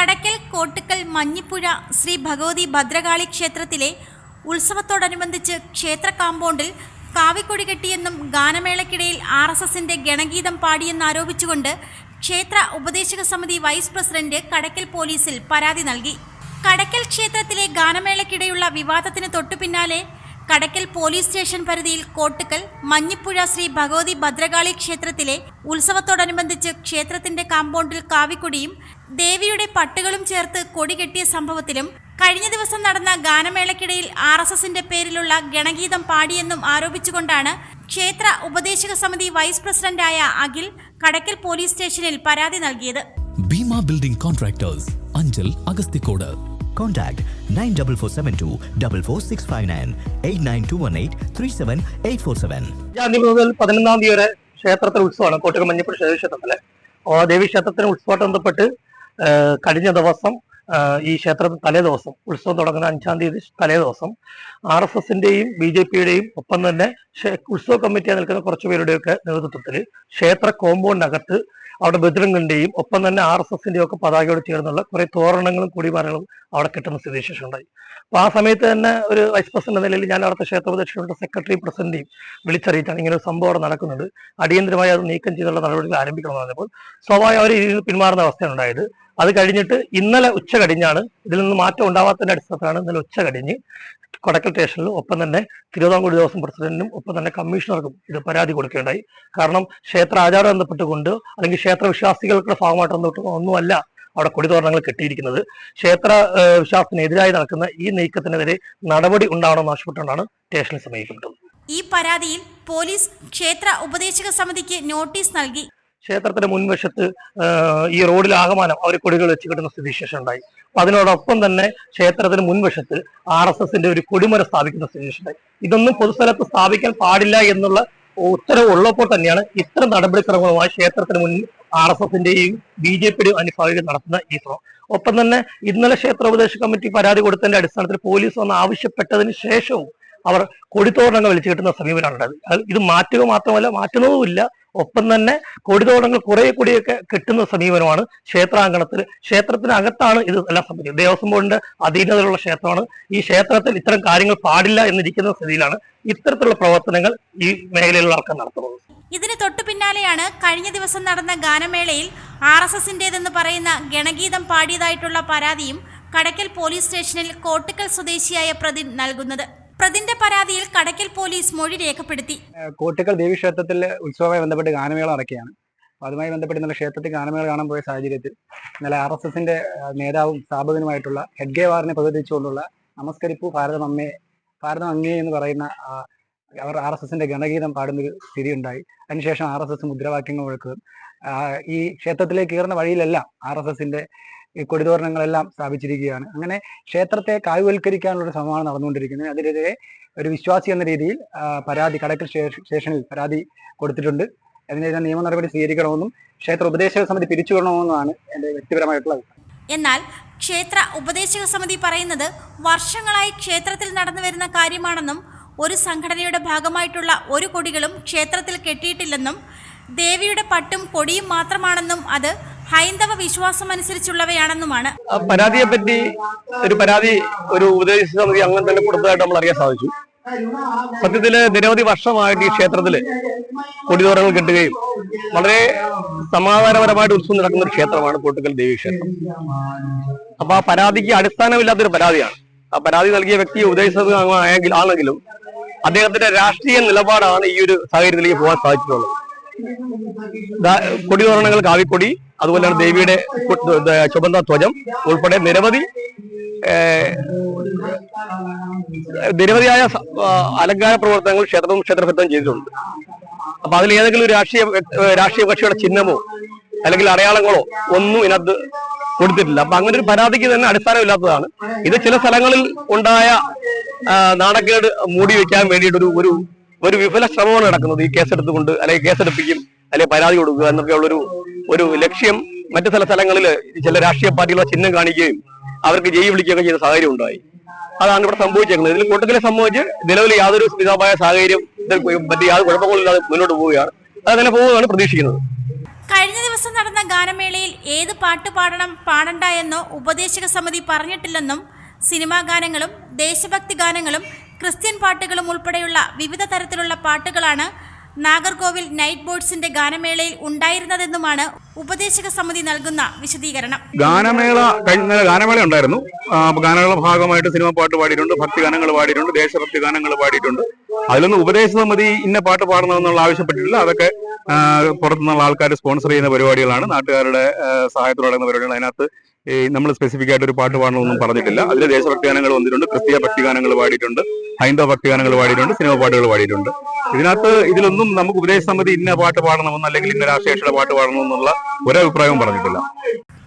കടക്കൽ കോട്ടുക്കൽ മഞ്ഞിപ്പുഴ ശ്രീ ഭഗവതി ഭദ്രകാളി ക്ഷേത്രത്തിലെ ഉത്സവത്തോടനുബന്ധിച്ച് ക്ഷേത്ര കാമ്പൗണ്ടിൽ കാവിക്കൊടി കെട്ടിയെന്നും ഗാനമേളയ്ക്കിടയിൽ R S എസിന്റെ ഗണഗീതം പാടിയെന്നാരോപിച്ചുകൊണ്ട് ക്ഷേത്ര ഉപദേശക സമിതി വൈസ് പ്രസിഡന്റ് കടക്കൽ പോലീസിൽ പരാതി നൽകി. കടക്കൽ ക്ഷേത്രത്തിലെ ഗാനമേളയ്ക്കിടെയുള്ള വിവാദത്തിന് തൊട്ടുപിന്നാലെ കടക്കൽ പോലീസ് സ്റ്റേഷൻ പരിധിയിൽ കോട്ടുക്കൽ മഞ്ഞിപ്പുഴ ശ്രീ ഭഗവതി ഭദ്രകാളി ക്ഷേത്രത്തിലെ ഉത്സവത്തോടനുബന്ധിച്ച് ക്ഷേത്രത്തിന്റെ കാമ്പൗണ്ടിൽ കാവിക്കൊടിയും ദേവിയുടെ പട്ടുകളും ചേർത്ത് കൊടി കെട്ടിയ സംഭവത്തിലും കഴിഞ്ഞ ദിവസം നടന്ന ഗാനമേളയ്ക്കിടയിൽ ആർ എസ് എസിന്റെ പേരിലുള്ള ഗണഗീതം പാടിയെന്നും ആരോപിച്ചുകൊണ്ടാണ് ക്ഷേത്ര ഉപദേശക സമിതി വൈസ് പ്രസിഡന്റായ അഖിൽ കടക്കൽ പോലീസ് സ്റ്റേഷനിൽ പരാതി നൽകിയത്. Building contractors Anchal Agasthikode. Contact 94472 44659 89218 37847. അഞ്ചാം തീയതി മുതൽ പതിനൊന്നാം തീയതി വരെ ക്ഷേത്രത്തിൽ ഉത്സവമാണ് കോട്ടയം മഞ്ഞപ്പുഴ ക്ഷേത്രത്തിലെ ദേവീക്ഷേത്രത്തിന് ദേവി ക്ഷേത്രത്തിന് ഉത്സവമായിട്ട് ബന്ധപ്പെട്ട് കഴിഞ്ഞ ദിവസം ഈ ക്ഷേത്രത്തിൽ തലേ ദിവസം ഉത്സവം തുടങ്ങുന്ന അഞ്ചാം തീയതി തലേ ദിവസം ആർ എസ് എസിന്റെയും ബി ജെ പിയുടെയും ഒപ്പം തന്നെ ഉത്സവ കമ്മിറ്റിയായി നിൽക്കുന്ന കുറച്ചു പേരുടെയൊക്കെ നേതൃത്വത്തിൽ ക്ഷേത്ര കോമ്പൗണ്ടിനകത്ത് അവിടെ ബദ്രംഗിന്റെയും ഒപ്പം തന്നെ ആർ എസ് എസിന്റെയും ഒക്കെ പതാകയോട് ചേർന്നുള്ള കുറെ തോരണങ്ങളും കൊടിമരങ്ങളും അവിടെ കിട്ടുന്ന സ്ഥിതിവിശേഷം ഉണ്ടായി. അപ്പൊ ആ സമയത്ത് തന്നെ ഒരു വൈസ് പ്രസിഡന്റ് നിലയിൽ ഞാൻ അവിടുത്തെ ക്ഷേത്രപ്രദക്ഷിണയുടെ സെക്രട്ടറി പ്രസിഡന്റെയും വിളിച്ചറിയിച്ചാണ് ഇങ്ങനെ ഒരു സംഭവം അവിടെ നടക്കുന്നുണ്ട് അടിയന്തരമായി അത് നീക്കം ചെയ്തുള്ള നടപടികൾ ആരംഭിക്കണമെന്ന് പറഞ്ഞപ്പോൾ സ്വാഭാവിക അവർ പിന്മാറുന്ന അവസ്ഥയാണ് ഉണ്ടായത്. അത് കഴിഞ്ഞിട്ട് ഇന്നലെ ഉച്ച കഴിഞ്ഞാണ് ഇതിൽ നിന്ന് മാറ്റം ഉണ്ടാവാത്തതിന്റെ അടിസ്ഥാനത്തിലാണ് ഇന്നലെ ഉച്ച കഴിഞ്ഞ് കൊടക്കൽ സ്റ്റേഷനിൽ ഒപ്പം തന്നെ തിരുവിതാംകൂർ ദേവസ്വം പ്രസിഡന്റിനും ഒപ്പം തന്നെ കമ്മീഷണർക്കും ഇത് പരാതി കൊടുക്കുകയുണ്ടായി കാരണം ക്ഷേത്ര ആചാരം ബന്ധപ്പെട്ടുകൊണ്ട് അല്ലെങ്കിൽ ക്ഷേത്ര വിശ്വാസികൾക്കുള്ള ഭാഗമായിട്ട് ഒന്നുമല്ല അവിടെ കൊടിതോരണങ്ങൾ കെട്ടിയിരിക്കുന്നത്. ക്ഷേത്ര വിശ്വാസത്തിനെതിരായി നടക്കുന്ന ഈ നീക്കത്തിനെതിരെ നടപടി ഉണ്ടാവണമെന്ന് ആവശ്യപ്പെട്ടുകൊണ്ടാണ് സ്റ്റേഷനിൽ സമീപിക്കപ്പെട്ടത് ഈ പരാതിയിൽ പോലീസ് ക്ഷേത്ര ഉപദേശക സമിതിക്ക് നോട്ടീസ് നൽകി. ക്ഷേത്രത്തിന്റെ മുൻവശത്ത് ഈ റോഡിൽ ആകമാനം അവർ കൊടികൾ വെച്ച് കിട്ടുന്ന സ്ഥിതിവിശേഷം ഉണ്ടായി. അപ്പൊ അതിനോടൊപ്പം തന്നെ ക്ഷേത്രത്തിന് മുൻവശത്ത് ആർ എസ് എസിന്റെ ഒരു കൊടിമര സ്ഥാപിക്കുന്ന സ്ഥിതിവിശേഷം ഉണ്ടായി. ഇതൊന്നും പൊതുസ്ഥലത്ത് സ്ഥാപിക്കാൻ പാടില്ല എന്നുള്ള ഉത്തരവ് ഉള്ളപ്പോൾ തന്നെയാണ് ഇത്തരം നടപടിക്രമങ്ങളുമായി ക്ഷേത്രത്തിന് മുന്നിൽ ആർ എസ് എസിന്റെയും ബി ജെ പിയുടെയും അനുഭാവികൾ നടത്തുന്ന ഈ ശ്രമം. ഒപ്പം തന്നെ ഇന്നലെ ക്ഷേത്ര ഉപദേശ കമ്മിറ്റി പരാതി കൊടുത്തതിന്റെ അടിസ്ഥാനത്തിൽ പോലീസ് വന്ന് ആവശ്യപ്പെട്ടതിന് ശേഷവും അവർ കൊടിത്തോരണങ്ങൾ കിട്ടുന്ന സമീപനമാണ് ഉണ്ടായത് ഇത് മാറ്റുക മാത്രമല്ല മാറ്റുന്നതുമില്ല ഒപ്പം തന്നെ കൊടിതോടങ്ങൾ കുറെ കൂടിയൊക്കെ കിട്ടുന്ന സമീപനമാണ്. ക്ഷേത്രാങ്കണത്തിൽ ക്ഷേത്രത്തിനകത്താണ് ഇത് എല്ലാം സംഭവിക്കുന്നത്. ദേവസ്വം ബോർഡിന്റെ അധീനതയിലുള്ള ക്ഷേത്രമാണ്. ഈ ക്ഷേത്രത്തിൽ ഇത്തരം കാര്യങ്ങൾ പാടില്ല എന്നിരിക്കുന്ന സ്ഥിതിയിലാണ് ഇത്തരത്തിലുള്ള പ്രവർത്തനങ്ങൾ ഈ മേഖലയിലുള്ള ആൾക്കാർ നടത്തുന്നത്. ഇതിന് തൊട്ടു പിന്നാലെയാണ് കഴിഞ്ഞ ദിവസം നടന്ന ഗാനമേളയിൽ ആർ എസ് എസിന്റേതെന്ന് പറയുന്ന ഗണഗീതം പാടിയതായിട്ടുള്ള പരാതിയും കടക്കൽ പോലീസ് സ്റ്റേഷനിൽ കോട്ടക്കൽ സ്വദേശിയായ പ്രതി നൽകുന്നത്. പ്രതിന്റെ പരാതിയിൽ കടക്കൽ പോലീസ് മൊഴി രേഖപ്പെടുത്തി. കോട്ടക്കൽ ദേവീക്ഷേത്രത്തിൽ ഉത്സവവുമായി ബന്ധപ്പെട്ട് ഗാനമേള നടക്കുകയാണ്. അതുമായി ബന്ധപ്പെട്ട് ഇന്നലെ ക്ഷേത്രത്തിൽ ഗാനമേള കാണാൻ പോയ സാഹചര്യത്തിൽ ഇന്നലെ ആർ എസ് എസിന്റെ നേതാവും സ്ഥാപകനുമായിട്ടുള്ള ഹെഡ്ഗേവാറിനെ പ്രതിനിധിച്ചുകൊണ്ടുള്ള നമസ്കരിപ്പു ഭാരതം ഭാരതം അങ്ങേ എന്ന് പറയുന്ന അവർ ആർ എസ് എസിന്റെ ഗണഗീതം പാടുന്നൊരു സ്ഥിതി ഉണ്ടായി അതിനുശേഷം ആർ എസ് എസ് മുദ്രാവാക്യങ്ങൾ മുഴക്കുകയും ഈ ക്ഷേത്രത്തിലേക്ക് കയറുന്ന വഴിയിലെല്ലാം ആർ എസ് എസിന്റെ ഈ കൊടിതോരണങ്ങളെല്ലാം സ്ഥാപിച്ചിരിക്കുകയാണ്. അങ്ങനെ ക്ഷേത്രത്തെ കായ്വൽക്കരിക്കാനുള്ള ശ്രമമാണ് നടന്നുകൊണ്ടിരിക്കുന്നത്. അതിനെതിരെ ഒരു വിശ്വാസി എന്ന രീതിയിൽ പരാതി കടക്കൽ സ്റ്റേ- സ്റ്റേഷനിൽ പരാതി കൊടുത്തിട്ടുണ്ട്. അതിനെതിരെ നിയമ നടപടി സ്വീകരിക്കണമെന്നും ക്ഷേത്ര ഉപദേശക സമിതി പിരിച്ചുവിടണമെന്നുമാണ് എന്റെ വ്യക്തിപരമായിട്ടുള്ള. എന്നാൽ ക്ഷേത്ര ഉപദേശക സമിതി പറയുന്നത് വർഷങ്ങളായി ക്ഷേത്രത്തിൽ നടന്നു വരുന്ന കാര്യമാണെന്നും ഒരു സംഘടനയുടെ ഭാഗമായിട്ടുള്ള ഒരു കൊടികളും ക്ഷേത്രത്തിൽ കെട്ടിയിട്ടില്ലെന്നും ദേവിയുടെ പട്ടും കൊടിയും മാത്രമാണെന്നും അത് ഹൈന്ദവ വിശ്വാസമനുസരിച്ചുള്ളവയാണെന്നുമാണ്. അനുസരിച്ചുള്ളവയാണെന്നുമാണ് പരാതിയെ പറ്റി ഒരു പരാതി ഒരു ഉപദേശ സമിതി അങ്ങനെ തന്നെ കൊടുത്തതായിട്ട് നമ്മൾ അറിയാൻ സാധിച്ചു. സത്യത്തിൽ നിരവധി വർഷമായിട്ട് ഈ ക്ഷേത്രത്തിൽ കൊടിതോരങ്ങൾ കെട്ടുകയും വളരെ സമാധാനപരമായിട്ട് ഉത്സവം നടക്കുന്ന ഒരു ക്ഷേത്രമാണ് പൊട്ടുക്കൽ ദേവി ക്ഷേത്രം. അപ്പൊ ആ പരാതിക്ക് അടിസ്ഥാനമില്ലാത്തൊരു പരാതിയാണ്. ആ പരാതി നൽകിയ വ്യക്തി ഉപദേശിച്ചത് ആണെങ്കിലും അദ്ദേഹത്തിന്റെ രാഷ്ട്രീയ നിലപാടാണ് ഈ ഒരു സാഹചര്യത്തിലേക്ക് പോകാൻ സാധിച്ചിട്ടുള്ളത്. കൊടിതോരണങ്ങൾ കാവിക്കൊടി അതുപോലെ തന്നെ ദേവിയുടെ ചുവന്ന ധ്വജം ഉൾപ്പെടെ നിരവധി നിരവധിയായ അലങ്കാര പ്രവർത്തനങ്ങൾ ക്ഷേത്രവും ക്ഷേത്രഭക്തവും ചെയ്തിട്ടുണ്ട്. അപ്പൊ അതിൽ ഏതെങ്കിലും രാഷ്ട്രീയ രാഷ്ട്രീയ കക്ഷിയുടെ ചിഹ്നമോ അല്ലെങ്കിൽ അടയാളങ്ങളോ ഒന്നും ഇതിനകത്ത് കൊടുത്തിട്ടില്ല. അപ്പൊ അങ്ങനെ ഒരു പരാതിക്ക് തന്നെ അടിസ്ഥാനമില്ലാത്തതാണ്. ഇത് ചില സ്ഥലങ്ങളിൽ ഉണ്ടായ നാണക്കേട് മൂടി വെക്കാൻ വേണ്ടിയിട്ട് ഒരു ഒരു ഒരു വിഫല ശ്രമമാണ് നടക്കുന്നത്. ഈ കേസെടുത്തുകൊണ്ട് അല്ലെങ്കിൽ കേസെടുപ്പിക്കും അല്ലെങ്കിൽ പരാതി കൊടുക്കുക എന്നൊക്കെയുള്ളൊരു ഒരു ലക്ഷ്യം മറ്റു ചില സ്ഥലങ്ങളിൽ ചില രാഷ്ട്രീയ പാർട്ടികളുടെ ചിഹ്നം കാണിക്കുകയും അവർക്ക് ജയി വിളിക്കുകയൊക്കെ ചെയ്യുന്ന സാഹചര്യം ഉണ്ടായി. അതാണ് ഇവിടെ സംഭവിച്ചേക്കുന്നത്. ഇതിൽ കൂട്ടത്തിലെ സംഭവിച്ച് നിലവിൽ യാതൊരു സ്ഥിരമായ സാഹചര്യം മറ്റു യാതൊരു കുഴപ്പങ്ങളില്ലാതെ മുന്നോട്ട് പോവുകയാണ്. അതങ്ങനെ പോവുകയാണ് പ്രതീക്ഷിക്കുന്നത്. കഴിഞ്ഞ ദിവസം നടന്ന ഗാനമേളയിൽ ഏത് പാട്ട് പാടണം പാടണ്ട എന്നോ ഉപദേശക സമിതി പറഞ്ഞിട്ടില്ലെന്നും സിനിമാ ഗാനങ്ങളും ദേശഭക്തി ഗാനങ്ങളും ക്രിസ്ത്യൻ പാട്ടുകളും ഉൾപ്പെടെയുള്ള വിവിധ തരത്തിലുള്ള പാട്ടുകളാണ് നാഗർകോവിൽ നൈറ്റ് ബോർഡ്സിന്റെ ഗാനമേളയിൽ ഉണ്ടായിരുന്നതെന്നുമാണ് ഉപദേശക സമിതി നൽകുന്ന വിശദീകരണം. ഗാനമേള കഴിഞ്ഞ ഗാനമേള ഉണ്ടായിരുന്നു. ഗാനമേള ഭാഗമായിട്ട് സിനിമ പാട്ട് പാടിയിട്ടുണ്ട് ഭക്തി ഗാനങ്ങൾ പാടിയിട്ടുണ്ട് ദേശഭക്തി ഗാനങ്ങൾ പാടിയിട്ടുണ്ട്. അതിലൊന്നും ഉപദേശ സമിതി ഇന്ന പാട്ട് പാടണമെന്നുള്ള ആവശ്യപ്പെട്ടിട്ടില്ല. അതൊക്കെ പുറത്തുനിന്നുള്ള ആൾക്കാർ സ്പോൺസർ ചെയ്യുന്ന പരിപാടികളാണ്. നാട്ടുകാരുടെ സഹായത്തോടെ നടക്കുന്ന പരിപാടികൾ അതിനകത്ത് നമ്മൾ സ്പെസിഫിക് ആയിട്ട് ഒരു പാട്ട് പാടണമെന്നൊന്നും പറഞ്ഞിട്ടില്ല. അതിൽ ദേശഭക്തി ഗാനങ്ങൾ വന്നിട്ടുണ്ട്. ക്രിസ്തീയ ഭക്തി ഗാനങ്ങൾ പാടിയിട്ടുണ്ട്. ഹൈന്ദവ ഭക്തി ഗാനങ്ങൾ പാടിയിട്ടുണ്ട്. സിനിമ പാട്ടുകൾ പാടിയിട്ടുണ്ട്. ഇതിനകത്ത് ഇതിലൊന്നും നമുക്ക് ഉപദേശ സമിതി ഇന്ന പാട്ട് പാടണമെന്ന് അല്ലെങ്കിൽ ഇന്ന രാഷ്ട്രീയ പാട്ട് പാടണമെന്നുള്ള ഒരഭിപ്രായവും പറഞ്ഞിട്ടില്ല.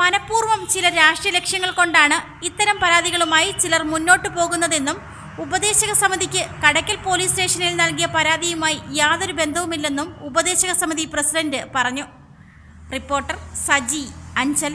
മനഃപൂർവം ചില രാഷ്ട്രീയ ലക്ഷ്യങ്ങൾ കൊണ്ടാണ് ഇത്തരം പരാതികളുമായി ചിലർ മുന്നോട്ട് പോകുന്നതെന്നും ഉപദേശക സമിതിക്ക് കടക്കൽ പോലീസ് സ്റ്റേഷനിൽ നൽകിയ പരാതിയുമായി യാതൊരു ബന്ധവുമില്ലെന്നും ഉപദേശക സമിതി പ്രസിഡന്റ് പറഞ്ഞു. Reporter Saji Anchal.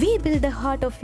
we build the heart of your